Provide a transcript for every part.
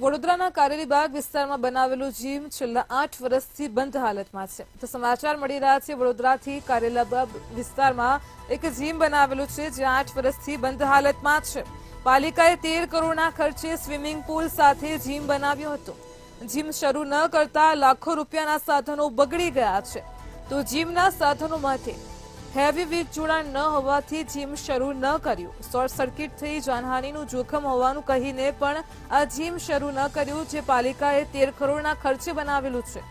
વડોદરાના કારેલીબાગ વિસ્તારમાં બનાવેલું જીમ છેલ્લા આઠ વર્ષથી બંધ હાલતમાં છે. તો સમાચાર મળી રહ્યા છે, વડોદરાથી કારેલીબાગ વિસ્તારમાં એક જીમ બનાવેલું છે, જે આઠ વર્ષથી બંધ હાલતમાં છે. પાલિકાએ તેર કરોડના ખર્ચે સ્વિમિંગ પુલ સાથે જીમ બનાવ્યો હતો. જીમ શરૂ ન કરતા લાખો રૂપિયાના સાધનો બગડી ગયા છે. તો જીમના સાધનોમાંથી હેવી વીજ જોડાણ ન હોવાથી જીમ શરૂ ન કર્યું. શોર્ટ સર્કિટ થઈ જાનહાનિનું જોખમ હોવાનું કહીને પણ આ જીમ શરૂ ન કર્યું, જે પાલિકાએ તેર કરોડના ખર્ચે બનાવેલું છે.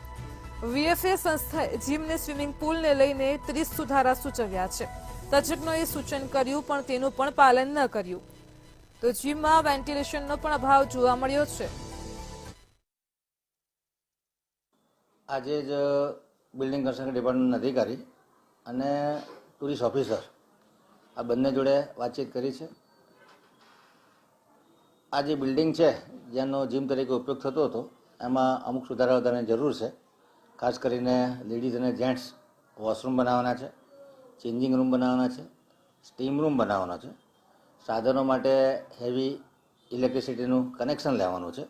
વીએફએ સંસ્થાએ જીમને સ્વિમિંગ પુલને લઈને ત્રીસ સુધારા સૂચવ્યા છે. તજજ્ઞોએ સૂચન કર્યું, પણ તેનું પણ પાલન ન કર્યું. તો જીમમાં વેન્ટિલેશનનો પણ અભાવ જોવા મળ્યો છે. આજે જ બિલ્ડિંગ કન્સ્ટ્રક્શન ડિપાર્ટમેન્ટના અધિકારી અને ટુરિસ્ટ ઓફિસર આ બંને જોડે વાતચીત કરી છે. આ જે બિલ્ડિંગ છે, જેનો જીમ તરીકે ઉપયોગ થતો હતો, એમાં અમુક સુધારા વધારાની જરૂર છે. ખાસ કરીને લેડીઝ અને જેન્ટ્સ વોશરૂમ બનાવવાના છે ચેન્જિંગ રૂમ બનાવવાના છે સ્ટીમ રૂમ બનાવવાના છે. સાધનો માટે હેવી ઇલેક્ટ્રિસિટીનું કનેક્શન લેવાનું છે,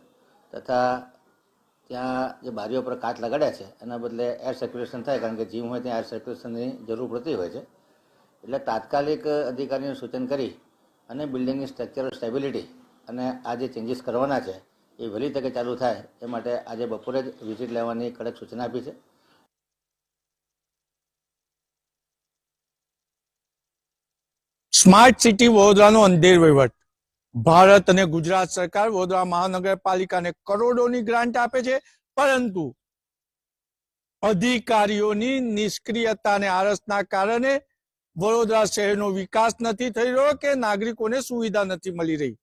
તથા ત્યાં જે બારીઓ પર કાચ લગાડ્યા છે, એના બદલે એર સર્ક્યુલેશન થાય, કારણ કે જીમ હોય ત્યાં એર સર્ક્યુલેશનની જરૂર પડતી હોય છે. એટલે તાત્કાલિક અધિકારીને સૂચન કરી અને બિલ્ડિંગની સ્ટ્રક્ચરલ સ્ટેબિલિટી અને આ જે ચેન્જીસ કરવાના છે, એ વહેલી તકે ચાલુ થાય, એ માટે આજે બપોરે જ વિઝિટ લેવાની કડક સૂચના આપી છે. સ્માર્ટ સિટી વડોદરાનો અંધેર વહીવટ. ભારત અને ગુજરાત સરકાર વડોદરા મહાનગરપાલિકાને કરોડોની ગ્રાન્ટ આપે છે, પરંતુ અધિકારીઓની નિષ્ક્રિયતા અને આળસના કારણે વડોદરા શહેરનો વિકાસ નથી થઈ રહ્યો કે નાગરિકોને સુવિધા નથી મળી રહી.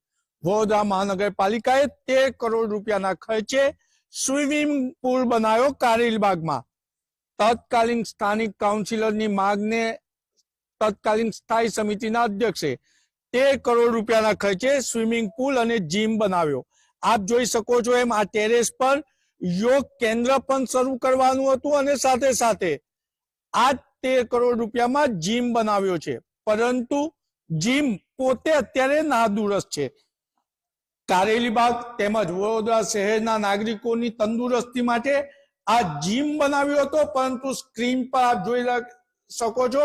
વડોદરા મહાનગરપાલિકાએ તેર કરોડ રૂપિયાના ખર્ચે સ્વિમિંગ પુલ બનાવ્યો કારેલબાગમાં તત્કાલીન સ્થાનિક કાઉન્સિલરની માંગને તત્કાલીન સ્થાયી સમિતિના અધ્યક્ષે તેર કરોડ રૂપિયાના ખર્ચે સ્વિમિંગ પુલ અને જીમ બનાવ્યો. આપ જોઈ શકો છો એમ આ ટેરેસ પર યોગ કેન્દ્ર પણ શરૂ કરવાનું હતું અને સાથે સાથે આ તેર કરોડ રૂપિયામાં જીમ બનાવ્યો છે. પરંતુ જીમ પોતે અત્યારે નાદુરસ્ત છે. કારેલીબાગ તેમજ વડોદરા શહેરના નાગરિકોની તંદુરસ્તી માટે આ જીમ બનાવ્યો હતો, પરંતુ સ્ક્રીન પર આપ જોઈ શકો છો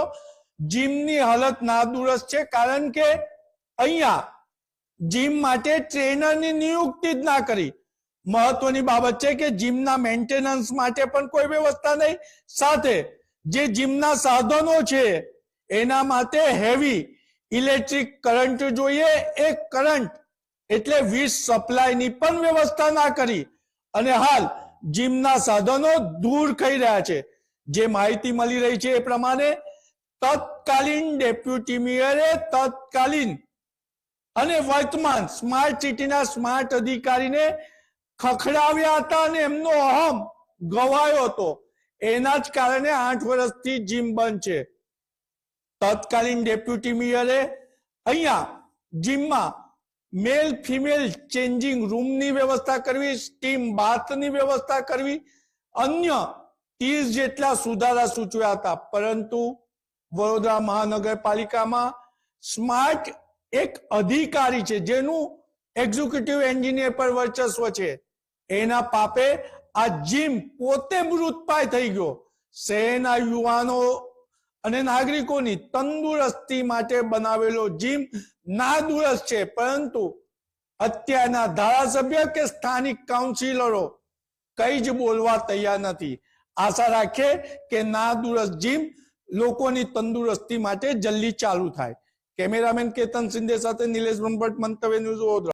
જીમની હાલત નાદુરસ્ત છે, કારણ કે અહીંયા જીમ માટે ટ્રેનરની નિયુક્તિ જ ના કરી. મહત્વની બાબત છે કે જીમના મેન્ટેનન્સ માટે પણ કોઈ વ્યવસ્થા નહીં. સાથે જે જીમના સાધનો છે, એના માટે હેવી ઇલેક્ટ્રિક કરંટ જોઈએ. એ કરંટ એટલે વીજ સપ્લાયની પણ વ્યવસ્થા ના કરી. અને હાલ જીમના સાધનો દૂર થઈ રહ્યા છે. જે માહિતી મળી રહી છે એ પ્રમાણે તત્કાલીન ડેપ્યુટી મેયરે તત્કાલીન અને વર્તમાન સ્માર્ટ સિટીના સ્માર્ટ અધિકારીને ખખડાવ્યા હતા અને એમનો અહમ ગવાયો હતો. એના જ કારણે આઠ વર્ષથી જીમ બંધ છે. તત્કાલીન ડેપ્યુટી મેયરે અહીંયા જીમમાં મેલ ફિમેલ ચેન્જિંગ રૂમની વ્યવસ્થા કરવી સ્ટીમ બાથની વ્યવસ્થા કરવી, અન્ય ત્રીસ જેટલા સુધારા સૂચવ્યા હતા. પરંતુ વડોદરા મહાનગરપાલિકામાં સ્માર્ટ એક અધિકારી છે, જેનું એક્ઝિક્યુટિવ એન્જિનિયર પર વર્ચસ્વ છે. એના પાપે આ જીમ પોતે મૃતપાય થઈ ગયો. શહેરના યુવાનો અને નાગરિકોની તંદુરસ્તી માટે બનાવેલો જીમ નાદુરસ્ત છે, પરંતુ અત્યારના ધારાસભ્ય કે સ્થાનિક કાઉન્સિલરો કઈ જ બોલવા તૈયાર નથી. આશા રાખીએ કે નાદુરસ્ત જીમ લોકોની તંદુરસ્તી માટે જલ્દી ચાલુ થાય. કેમેરામેન કેતન સિંધે સાથે નિલેશ બ્રહ્મભટ્ટ, મંતવ્ય ન્યૂઝ વડોદરા.